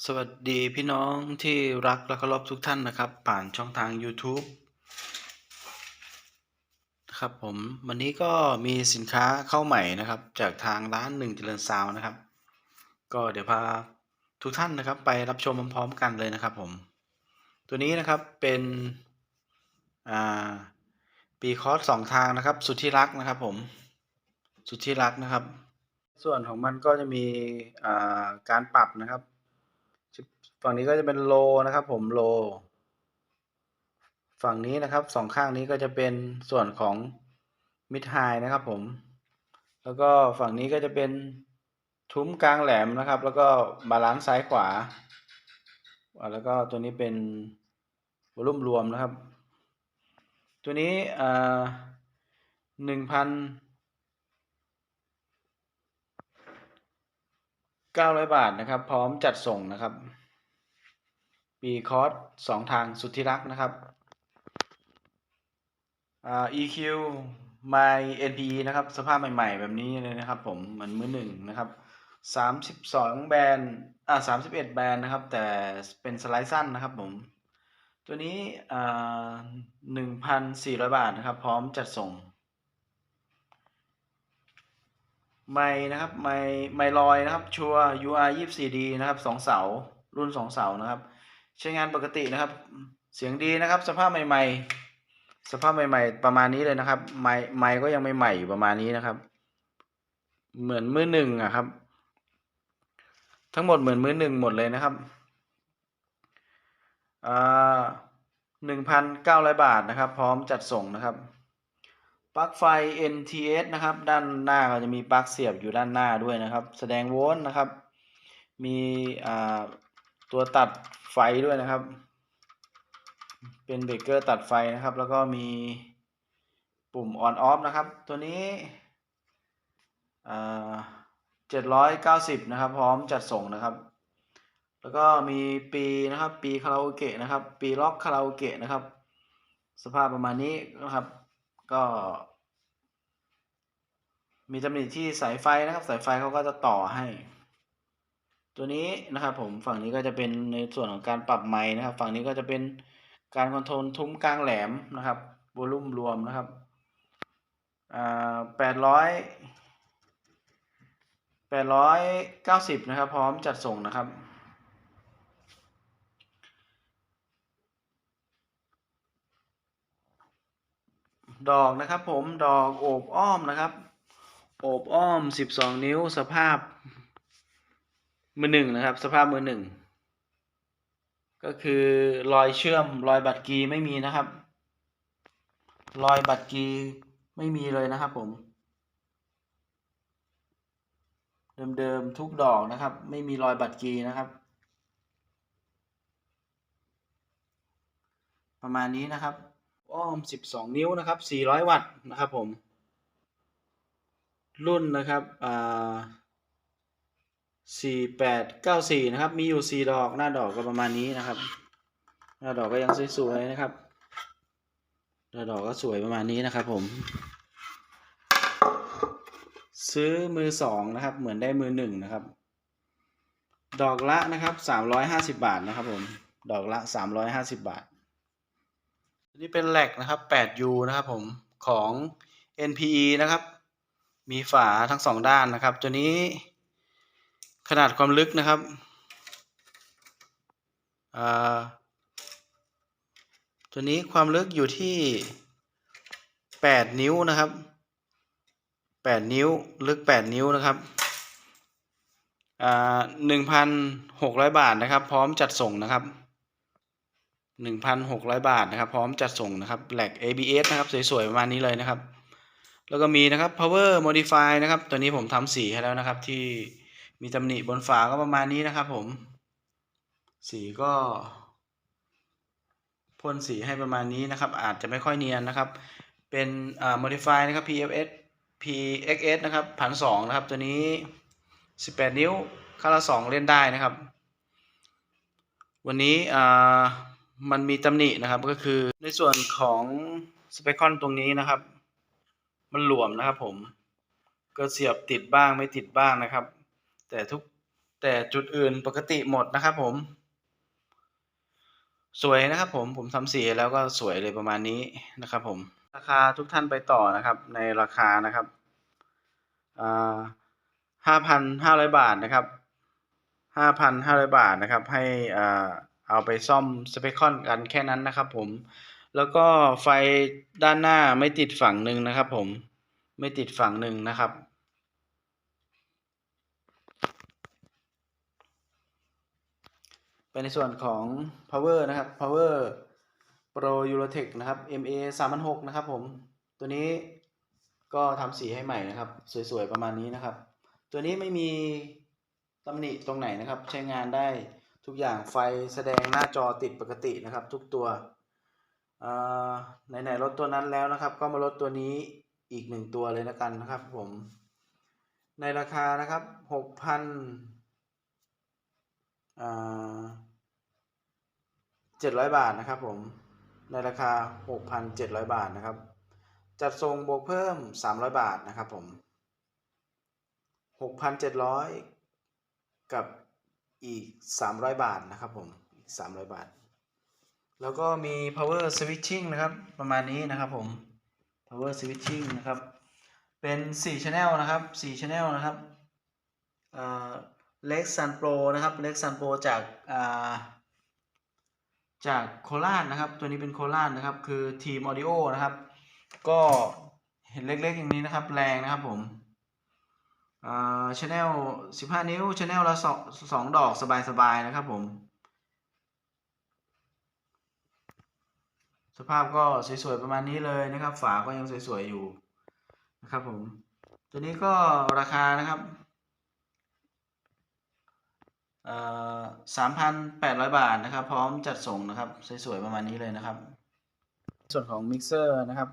สวัสดีพี่น้องที่รักและเคารพทุกท่านนะครับ ผ่านช่องทาง YouTube นะครับผมวันนี้ก็มีสินค้าเข้าใหม่นะครับ จากทางร้านหนึ่งเจริญซาวนะครับ ก็เดี๋ยวพาทุกท่านนะครับ ไปรับชมพร้อมๆกันเลยนะครับผม ตัวนี้นะครับเป็นอ่าปีคอร์สสองทางนะครับ สุดที่รักนะครับผมสุดที่รักนะครับ ส่วนของมันก็จะมีอ่าการปรับนะครับ ฝั่งนี้ก็จะเป็นโลนะครับ ผมโล ฝั่งนี้นะครับสองข้างนี้ก็จะเป็นส่วนของมิดไฮนะครับผม แล้วก็ฝั่งนี้ก็จะเป็นทุ้มกลางแหลมนะครับ แล้วก็บาลานซ์ซ้ายขวา แล้วก็ตัวนี้เป็นวอลุ่มรวมนะครับ ตัวนี้หนึ่งพันเก้าร้อยบาทนะครับ พร้อมจัดส่งนะครับ ปีคอร์สสองทางสุดที่รักนะครับอ่า EQ My NPE นะครับ สภาพใหม่ ๆ แบบนี้เลยนะครับ ผมเหมือนมือหนึ่งนะครับสามสิบสองแบรนด์อ่าสามสิบเอ็ดแบรนด์นะครับ แต่เป็นสไลด์สั้นนะครับผม ตัวนี้อ่าหนึ่งพันสี่ร้อยบาทนะครับ พร้อมจัดส่ง ไม้นะครับ ไม้ไม้ลอยนะครับ ชัว UR 24D นะครับสองเสา รุ่นสองเสานะครับ ใช้งานปกตินะครับ เสียงดีนะครับ สภาพใหม่ ๆ สภาพใหม่ ๆ ประมาณนี้เลยนะครับ ไม้ไม้ก็ยังไม่ใหม่อยู่ประมาณนี้นะครับ เหมือนมือหนึ่งอะครับ ทั้งหมดเหมือนมือหนึ่งหมดเลยนะครับอ่าหนึ่งพันเก้าร้อยบาทนะครับ พร้อมจัดส่งนะครับปลั๊กไฟ NTS นะครับ ด้านหน้าก็จะมีปลั๊กเสียบอยู่ด้านหน้าด้วยนะครับ แสดงโวลต์นะครับ มีอ่า ตัวตัดไฟด้วยนะครับ เป็นเบรกเกอร์ตัดไฟนะครับ แล้วก็มีปุ่ม on off นะครับ ตัวนี้เจ็ดร้อยเก้าสิบนะครับ พร้อมจัดส่งนะครับ แล้วก็มีปีนะครับ ปีคาราโอเกะนะครับ ปีล็อกคาราโอเกะนะครับ สภาพประมาณนี้นะครับ ก็มีตำหนิที่สายไฟนะครับ สายไฟเขาก็จะต่อให้ ตัวนี้นะครับผมฝั่งนี้ก็จะเป็นในส่วนของการปรับไมค์นะครับ ฝั่งนี้ก็จะเป็นการคอนโทรลทุ้มกลางแหลมนะครับวอลุ่มรวมนะครับอ่าแปดร้อยแปดร้อยเก้าสิบนะครับ พร้อมจัดส่งนะครับดอกนะครับผมดอกโอบอ้อมนะครับ โอบอ้อมสิบสองนิ้วสภาพ มือหนึ่งนะครับ สภาพมือหนึ่งก็คือรอยเชื่อมรอยบัตรกีไม่มีนะครับ รอยบัตรกีไม่มีเลยนะครับผม เดิมๆทุกดอกนะครับ ไม่มีรอยบัตรกีนะครับ ประมาณนี้นะครับ อ้อม 12 นิ้วนะครับ 400 วัตต์นะครับผม รุ่นนะครับอ่า 4894นะครับ มีอยู่4ดอกหน้าดอกก็ประมาณนี้นะครับ หน้าดอกก็ยังสวยๆนะครับ หน้าดอกก็สวยประมาณนี้นะครับ ผม ซื้อมือสองนะครับ เหมือนได้มือหนึ่งนะครับ ดอกละนะครับ350บาทนะครับ ผม ดอกละ350บาทอันนี้เป็นแหลกนะครับ 8U นะครับ ผมของ NPE นะครับ มีฝาทั้งสองด้านนะครับ ตัวนี้ ขนาดความลึกนะครับตัวนี้ความลึกอยู่ที่ 8 นิ้วนะครับ 8 นิ้วลึก 8 นิ้วนะครับอ่า1,600บาทนะครับ พร้อมจัดส่งนะครับ1,600บาทนะครับ พร้อมจัดส่งนะครับแหลก ABS นะครับสวยๆประมาณนี้เลยนะครับ แล้วก็มีนะครับ power modify นะครับ ตัวนี้ผมทำสีให้แล้วนะครับที่ มีตำหนิบนฝาก็ประมาณนี้นะครับผม สีก็พ่นสีให้ประมาณนี้นะครับ อาจจะไม่ค่อยเนียนนะครับ เป็นอ่า modify นะครับ PFS PXS นะครับพันสองนะครับ ตัวนี้ 18 นิ้วค่าละสองเล่นได้นะครับ วันนี้อ่ามันมีตำหนินะครับก็คือในส่วนของสเปคคอนตรงนี้นะครับ มันหลวมนะครับผม ก็เสียบติดบ้างไม่ติดบ้างนะครับ แต่ทุกแต่จุดอื่นปกติหมดนะครับผม สวยนะครับผมผมทำสีแล้วก็สวยเลยประมาณนี้นะครับผม ราคาทุกท่านไปต่อนะครับ ในราคานะครับห้าพันห้าร้อยบาทนะครับห้าพันห้าร้อยบาทนะครับ ให้อ่าเอาไปซ่อมสเปคคอนกันแค่นั้นนะครับผมแล้วก็ไฟด้านหน้าไม่ติดฝั่งหนึ่งนะครับผมไม่ติดฝั่งหนึ่งนะครับ ไปในส่วนของ power นะครับ power pro eurotech นะครับ ma 3,600นะครับผม ตัวนี้ก็ทำสีให้ใหม่นะครับ สวยๆ ประมาณนี้นะครับ ตัวนี้ไม่มีตำหนิตรงไหนนะครับ ใช้งานได้ทุกอย่างไฟแสดงหน้าจอติดปกตินะครับ ทุกตัวไหนๆลดตัวนั้นแล้วนะครับ ก็มาลดตัวนี้อีกหนึ่งตัวเลยนะกันนะครับผม ในราคานะครับหกพัน เจ็ดร้อยบาทนะครับผมในราคาหกพันเจ็ดร้อยบาทนะครับ จัดส่งบวกเพิ่มสามร้อยบาทนะครับผมหกพันเจ็ดร้อยกับอีกสามร้อยบาทนะครับผม อีกสามร้อยบาท แล้วก็มี power switching นะครับ ประมาณนี้นะครับผม power switching นะครับ เป็น 4 channel นะครับ 4 channel นะครับ เล็กซันโปรนะครับเล็กซันโปรจากจากโคราชนะครับ ตัวนี้เป็นโคราชนะครับ คือทีมออดิโอนะครับ ก็เห็นเล็กๆอย่างนี้นะครับ แรงนะครับผมอ่าชแนล15นิ้วชแนลละสองสองดอกสบายๆนะครับผม สภาพก็สวยๆประมาณนี้เลยนะครับ ฝาก็ยังสวยๆอยู่นะครับผม ตัวนี้ก็ราคานะครับ สามพันแปดร้อยบาทนะครับ พร้อมจัดส่งนะครับ สวยๆประมาณนี้เลยนะครับ ส่วนของมิกเซอร์นะครับ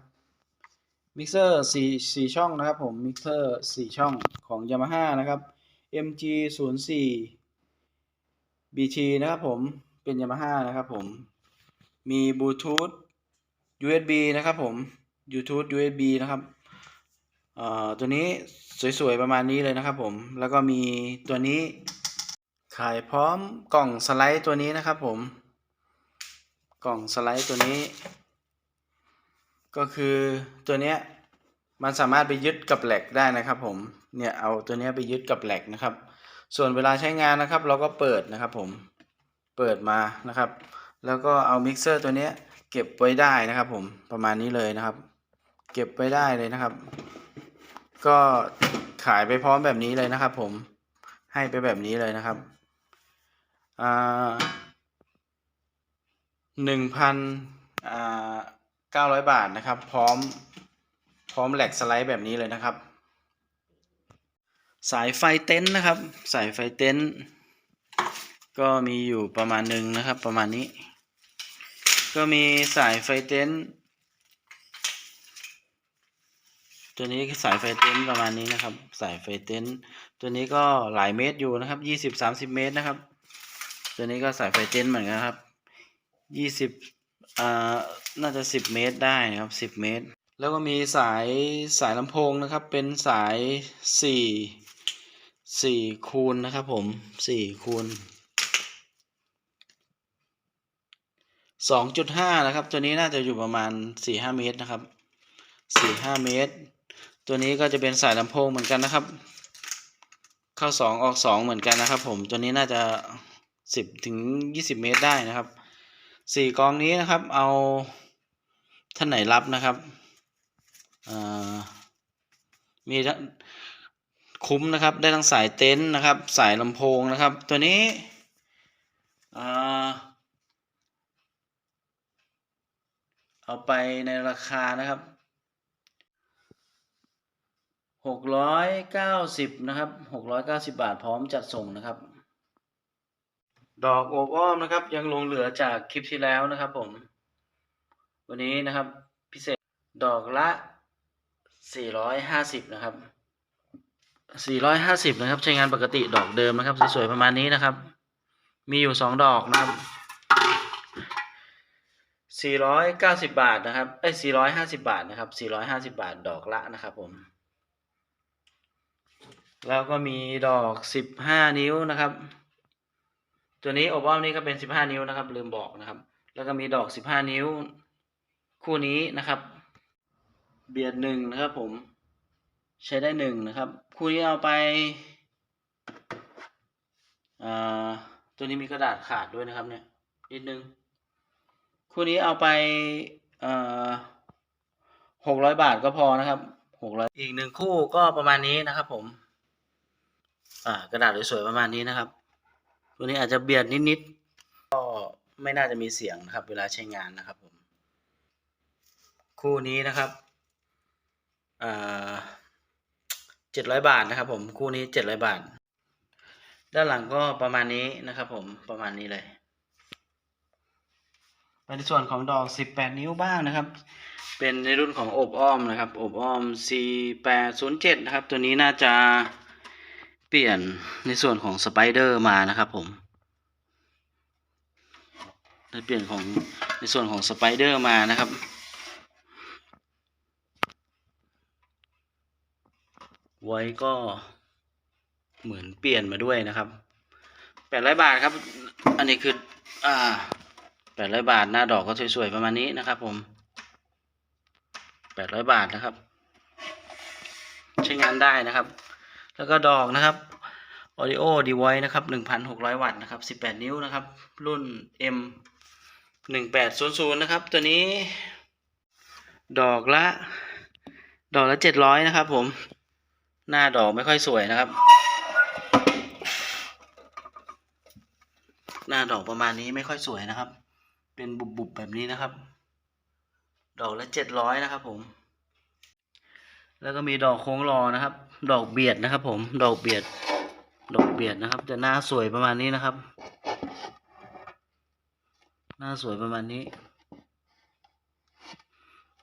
มิกเซอร์สี่สี่ช่องนะครับผมมิกเซอร์สี่ช่องของ Yamaha นะครับ MG 0 4 BT นะครับผมเป็น Yamaha นะครับผมมีบลูทูธ USB นะครับผม Bluetooth USB นะครับตัวนี้สวยๆประมาณนี้เลยนะครับผมแล้วก็มีตัวนี้ ขายพร้อมกล่องสไลด์ตัวนี้นะครับผม กล่องสไลด์ตัวนี้ ก็คือตัวเนี้ยมันสามารถไปยึดกับแหลกได้นะครับผม เนี่ยเอาตัวเนี้ยไปยึดกับแหลกนะครับ ส่วนเวลาใช้งานนะครับ เราก็เปิดนะครับผม เปิดมานะครับ แล้วก็เอามิกเซอร์ตัวเนี้ยเก็บไว้ได้นะครับผม ประมาณนี้เลยนะครับ เก็บไว้ได้เลยนะครับ ก็ขายไปพร้อมแบบนี้เลยนะครับผม ให้ไปแบบนี้เลยนะครับ หนึ่งพันเก้าร้อยบาทนะครับ พร้อมพร้อมแหลกสไลด์แบบนี้เลยนะครับ สายไฟเต็นท์นะครับ สายไฟเต็นท์ก็มีอยู่ประมาณหนึ่งนะครับ ประมาณนี้ ก็มีสายไฟเต็นท์ตัวนี้สายไฟเต็นท์ประมาณนี้นะครับ สายไฟเต็นท์ตัวนี้ก็หลายเมตรอยู่นะครับยี่สิบสามสิบเมตรนะครับ ตัวนี้ก็สายไฟเจนเหมือนกันครับยี่สิบอ่าน่าจะสิบเมตรได้นะครับสิบเมตร แล้วก็มีสายสายลำโพงนะครับ เป็นสายสี่สี่คูณนะครับผมสี่คูณสองจุดห้านะครับ ตัวนี้น่าจะอยู่ประมาณสี่ห้าเมตรนะครับสี่ห้าเมตร ตัวนี้ก็จะเป็นสายลำโพงเหมือนกันนะครับ เข้าสองออกสองเหมือนกันนะครับ ผมตัวนี้น่าจะ สิบถึงยี่สิบเมตรได้นะครับสี่กองนี้นะครับ เอาท่านไหนรับนะครับมีคุ้มนะครับ ได้ทั้งสายเต็นท์นะครับ สายลำโพงนะครับ ตัวนี้เอาไปในราคานะครับหกร้อยเก้าสิบนะครับหกร้อยเก้าสิบบาทพร้อมจัดส่งนะครับ ดอกโอบอ้อมนะครับ ยังลงเหลือจากคลิปที่แล้วนะครับผม วันนี้นะครับพิเศษดอกละ 450 นะครับ 450 นะครับ ใช้งานปกติดอกเดิมนะครับ สวยๆประมาณนี้นะครับ มีอยู่สองดอกนะครับ490 บาทนะครับเอ้ย450 บาทนะครับ 450 บาทดอกละนะครับผม แล้วก็มีดอกสิบห้านิ้วนะครับ ตัวนี้อบอ้อมนี่ก็เป็นสิบห้านิ้วนะครับ ลืมบอกนะครับ แล้วก็มีดอกสิบห้านิ้ว คู่นี้นะครับ เบียดหนึ่งนะครับ ผม ใช้ได้หนึ่งนะครับ คู่นี้เอาไปอ่าตัวนี้มีกระดาษขาดด้วยนะครับ เนี่ยนิดนึง คู่นี้เอาไปอ่อหกร้อยบาทก็พอนะครับหกร้อยอีกหนึ่งคู่ก็ประมาณนี้นะครับ ผม อ่ากระดาษสวยๆประมาณนี้นะครับ ตัวนี้อาจจะเบียดนิดๆ ก็ไม่น่าจะมีเสียงนะครับ เวลาใช้งานนะครับผม คู่นี้นะครับเจ็ดร้อยบาทนะครับ ผม คู่นี้เจ็ดร้อยบาท ด้านหลังก็ประมาณนี้นะครับ ผม ประมาณนี้เลยไปในส่วนของดอก 18 นิ้วบ้างนะครับ เป็นในรุ่นของอบอ้อมนะครับ อบอ้อม 4807 นะครับ ตัวนี้น่าจะ เปลี่ยนในส่วนของสไปเดอร์มานะครับผมได้เปลี่ยนของในส่วนของสไปเดอร์มานะครับไว้ก็เหมือนเปลี่ยนมาด้วยนะครับแปดร้อยบาทครับ อันนี้คือ อ่าแปดร้อยบาท หน้าดอกก็สวยๆประมาณนี้นะครับ ผมแปดร้อยบาทนะครับ ใช้งานได้นะครับ แล้วก็ดอกนะครับ Audio Device นะครับหนึ่งพันหกร้อยวัตต์นะครับสิบแปดนิ้วนะครับ รุ่น M หนึ่งแปดศูนย์ศูนย์นะครับ ตัวนี้ ดอกละ ดอกละเจ็ดร้อยนะครับผม หน้าดอกไม่ค่อยสวยนะครับ หน้าดอกประมาณนี้ไม่ค่อยสวยนะครับ เป็นบุบๆแบบนี้นะครับ ดอกละเจ็ดร้อยนะครับผม แล้วก็มีดอกโค้งรอนะครับ ดอกเบียดนะครับ ผม ดอกเบียด ดอกเบียดนะครับแต่หน้าสวยประมาณนี้นะครับ หน้าสวยประมาณนี้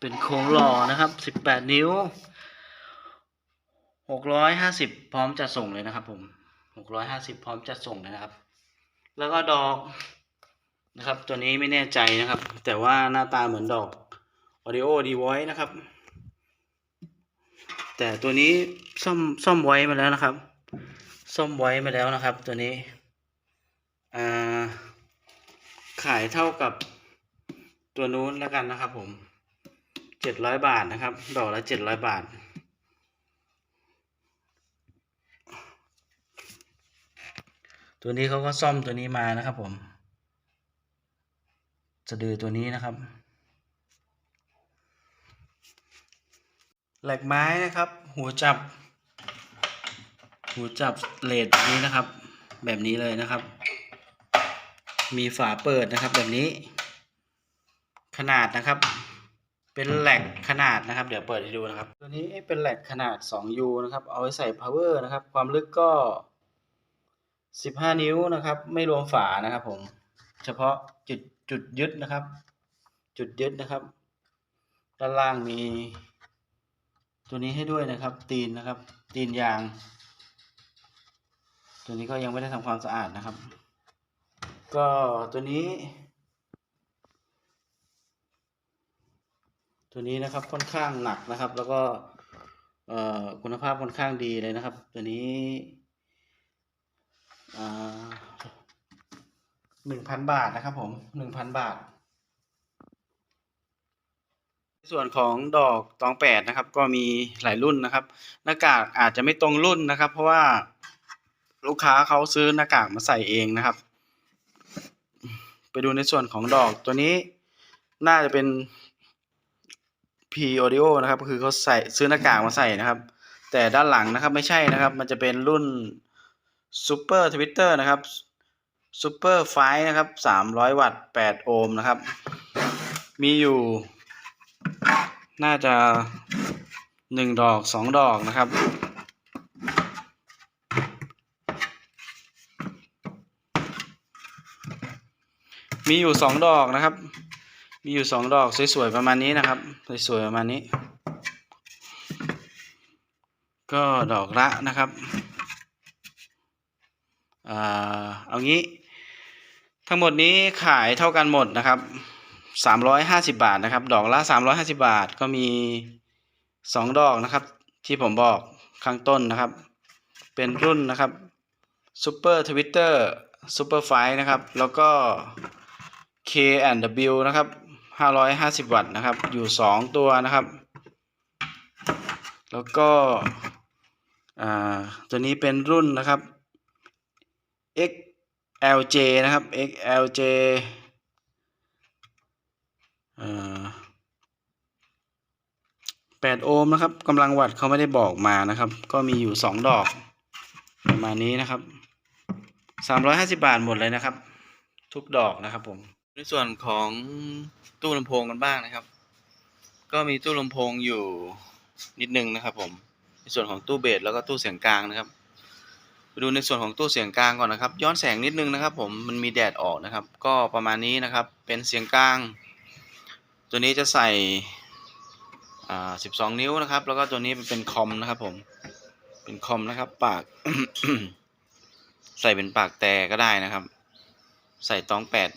เป็นโค้งรอนะครับสิบแปดนิ้วหกร้อยห้าสิบพร้อมจะส่งเลยนะครับ ผมหกร้อยห้าสิบพร้อมจะส่งเลยนะครับ แล้วก็ดอกนะครับ ตัวนี้ไม่แน่ใจนะครับ แต่ว่าหน้าตาเหมือนดอก Audio d v o i c e นะครับ แต่ตัวนี้ซ่อมซ่อมไว้มาแล้วนะครับ ซ่อมไว้มาแล้วนะครับ ตัวนี้ขายเท่ากับตัวนู้นแล้วกันนะครับ ผมเจ็ดร้อยบาทนะครับ ดอกละเจ็ดร้อยบาท ตัวนี้เขาก็ซ่อมตัวนี้มานะครับ ผมสะดือตัวนี้นะครับ แหลกไม้นะครับ หัวจับ หัวจับเลดนี้นะครับ แบบนี้เลยนะครับ มีฝาเปิดนะครับแบบนี้ ขนาดนะครับ เป็นแหลกขนาดนะครับ เดี๋ยวเปิดให้ดูนะครับ ตัวนี้เป็นแหลกขนาด 2U นะครับ เอาไว้ใส่ power นะครับ ความลึกก็ 15 นิ้วนะครับ ไม่รวมฝานะครับ ผม เฉพาะจุดจุดยึดนะครับ จุดยึดนะครับ ด้านล่างมี ตัวนี้ให้ด้วยนะครับ ตีนนะครับ ตีนยาง ตัวนี้ก็ยังไม่ได้ทำความสะอาดนะครับ ก็ตัวนี้ ตัวนี้นะครับค่อนข้างหนักนะครับ แล้วก็คุณภาพค่อนข้างดีเลยนะครับ ตัวนี้หนึ่งพันบาทนะครับผมหนึ่งพันบาท ส่วนของดอกตองแปดนะครับก็มีหลายรุ่นนะครับ หน้ากากอาจจะไม่ตรงรุ่นนะครับ เพราะว่าลูกค้าเขาซื้อหน้ากากมาใส่เองนะครับ ไปดูในส่วนของดอกตัวนี้น่าจะเป็น P Audio นะครับก็คือเขาใส่ซื้อหน้ากากมาใส่นะครับ แต่ด้านหลังนะครับไม่ใช่นะครับ มันจะเป็นรุ่น Super Twitter นะครับ Super ไฟนะครับ300 วัตต์ 8 โอห์มนะครับ มีอยู่ น่าจะหนึ่งดอกสองดอกนะครับ มีอยู่สองดอกนะครับ มีอยู่สองดอกสวยๆประมาณนี้นะครับสวยๆประมาณนี้ ก็ดอกละนะครับเอางี้ ทั้งหมดนี้ขายเท่ากันหมดนะครับ สามร้อยห้าสิบาทนะครับ ดอกละสามร้อยห้าสิบาทก็มีสองดอกนะครับ ที่ผมบอกข้างต้นนะครับ เป็นรุ่นนะครับ Super Twitter Super f i นะครับ แล้วก็ K&W นะครับ550 วัตต์นะครับ อยู่ 2 ตัวนะครับ แล้วก็อ่าตัวนี้เป็นรุ่นนะครับ XLJ นะครับ XLJ 8โอห์มนะครับกำลังวัตต์เขาไม่ได้บอกมานะครับ ก็มีอยู่2ดอกประมาณนี้นะครับ350บาทหมดเลยนะครับ ทุกดอกนะครับผมในส่วนของตู้ลำโพงกันบ้างนะครับ ก็มีตู้ลำโพงอยู่นิดนึงนะครับผมในส่วนของตู้เบสแล้วก็ตู้เสียงกลางนะครับไปดูในส่วนของตู้เสียงกลางก่อนนะครับ ย้อนแสงนิดนึงนะครับ ผมมันมีแดดออกนะครับ ก็ประมาณนี้นะครับ เป็นเสียงกลาง ตัวนี้จะใส่อ่า12นิ้วนะครับ แล้วก็ตัวนี้เป็นคอมนะครับผม เป็นคอมนะครับ ปาก ใส่เป็นปากแต่ก็ได้นะครับ ใส่ตองแปด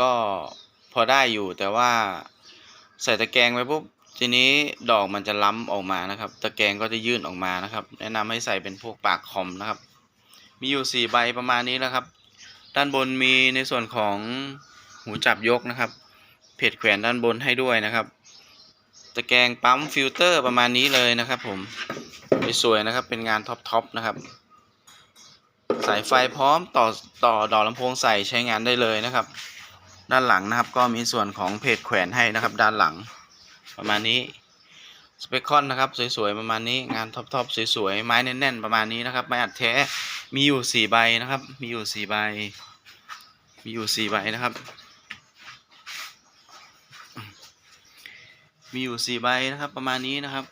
ก็พอได้อยู่ แต่ว่าใส่ตะแกรงไปปุ๊บทีนี้ดอกมันจะล้ำออกมานะครับ ตะแกรงก็จะยื่นออกมานะครับ แนะนำให้ใส่เป็นพวกปากคอมนะครับ มีอยู่สี่ใบประมาณนี้นะครับ ด้านบนมีในส่วนของหูจับยกนะครับ เพจแขวนด้านบนให้ด้วยนะครับตะแกรงปั๊มฟิลเตอร์ประมาณนี้เลยนะครับ ผมสวยๆนะครับ เป็นงานท็อปๆนะครับ สายไฟพร้อมต่อต่อดอกลำโพงใส่ใช้งานได้เลยนะครับ ด้านหลังนะครับ ก็มีส่วนของเพจแขวนให้นะครับ ด้านหลัง ประมาณนี้สเปคคอนนะครับสวยๆประมาณนี้งานท็อปๆสวยๆไม้แน่นๆประมาณนี้นะครับไม้อัดแท้มีอยู่สี่ใบนะครับ มีอยู่สี่ใบ มีอยู่สี่ใบนะครับ มีอยู่สี่ใบนะครับ ประมาณนี้นะครับ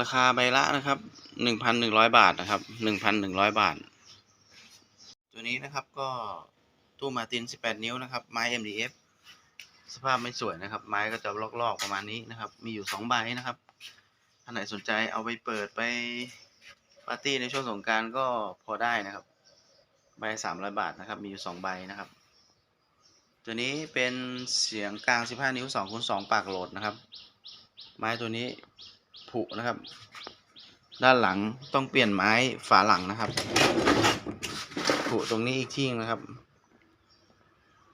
ราคาใบละนะครับหนึ่งพันหนึ่งร้อยบาทนะครับหนึ่งพันหนึ่งร้อยบาท ตัวนี้นะครับก็ตู้มาตินสิบแปดนิ้วนะครับ ไม้ MDF สภาพไม่สวยนะครับ ไม้ก็จะลอกๆประมาณนี้นะครับ มีอยู่สองใบนะครับท่านไหนสนใจเอาไปเปิดไปปาร์ตี้ในช่วงสงการก็พอได้นะครับ ใบสามร้อยบาทนะครับ มีอยู่สองใบนะครับ ตัวนี้เป็นเสียงกลางสิบห้านิ้วสองคูณสองปากโหลดนะครับ ไม้ตัวนี้ผุนะครับ ด้านหลังต้องเปลี่ยนไม้ฝาหลังนะครับผุตรงนี้อีกที่นะครับ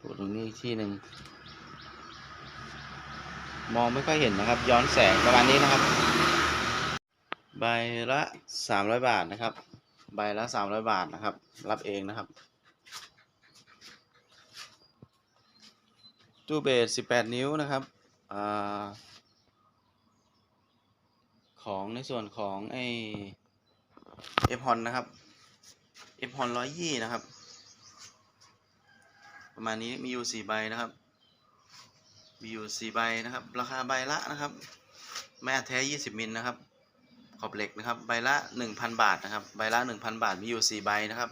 ผุตรงนี้อีกที่หนึ่งมองไม่ค่อยเห็นนะครับ ย้อนแสงประมาณนี้นะครับ ใบละสามร้อยบาทนะครับ ใบละสามร้อยบาทนะครับ รับเองนะครับ ตู้เบสสิบแปดนิ้วนะครับอของในส่วนของไอเอฟฮอนนะครับเอฟฮอนร้อยยี่นะครับ ประมาณนี้มีอยู่สี่ใบนะครับ มีอยู่สี่ใบนะครับ ราคาใบละนะครับ แม่แท้ยี่สิบมิลนะครับ ขอบเหล็กนะครับ ใบละหนึ่งพันบาทนะครับ ใบละหนึ่งพันบาท มีอยู่สี่ใบนะครับ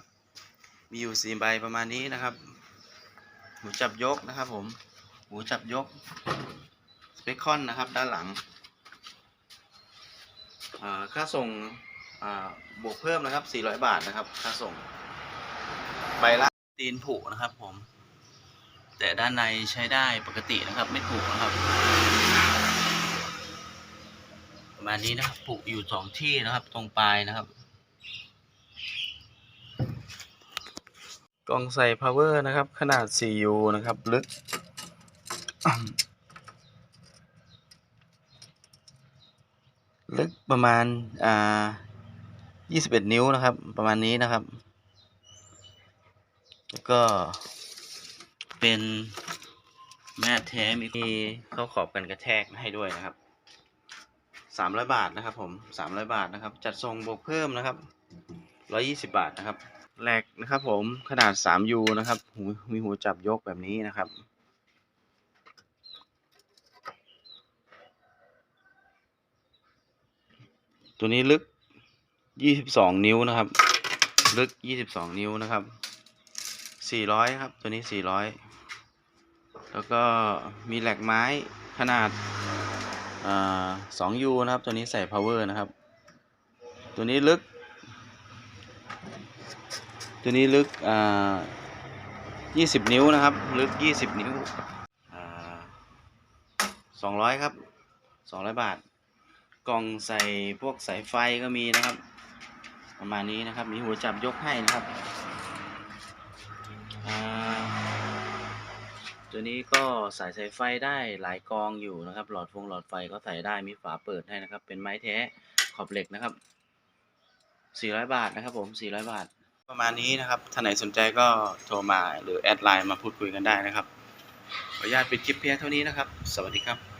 มีอยู่สี่ใบประมาณนี้นะครับหูจับยกนะครับผม หูจับยกสเปคคอนนะครับ ด้านหลังค่าส่งบวกเพิ่มนะครับ 400 บาทนะครับ ค่าส่งใบละตีนผุนะครับผม แต่ด้านในใช้ได้ปกตินะครับ ไม่ผุนะครับ ประมาณนี้นะครับผุอยู่สองที่นะครับ ตรงปลายนะครับ กล่องใส่ power นะครับ ขนาด 4U นะครับ ลึก ลึกประมาณ อ่า21นิ้วนะครับ ประมาณนี้นะครับ แล้วก็เป็นแม่แท้มีเข้าขอบกันกระแทกให้ด้วยนะครับ300บาทนะครับ ผม300บาทนะครับ จัดส่งบวกเพิ่มนะครับ120บาทนะครับแหลกนะครับ ผมขนาด 3U นะครับหูมีหูจับยกแบบนี้นะครับ ตัวนี้ลึก22นิ้วนะครับ ลึก22นิ้วนะครับ400ครับ ตัวนี้400แล้วก็มีแหลกไม้ขนาดอ่า 2U นะครับ ตัวนี้ใส่ power นะครับ ตัวนี้ลึก ตัวนี้ลึกอ่า20นิ้วนะครับ ลึก20นิ้วอ่า200ครับ200บาท กล่องใส่พวกสายไฟก็มีนะครับ ประมาณนี้นะครับ มีหัวจับยกให้นะครับอ่าตัวนี้ก็ใส่สายไฟได้หลายกองอยู่นะครับ หลอดฟงหลอดไฟก็ใส่ได้มีฝาเปิดให้นะครับ เป็นไม้แท้ขอบเหล็กนะครับ 400 บาทนะครับ ผม 400 บาท ประมาณนี้นะครับท่านไหนสนใจก็โทรมาหรือแอดไลน์มาพูดคุยกันได้นะครับขออนุญาตปิดคลิปเพียงเท่านี้นะครับ สวัสดีครับ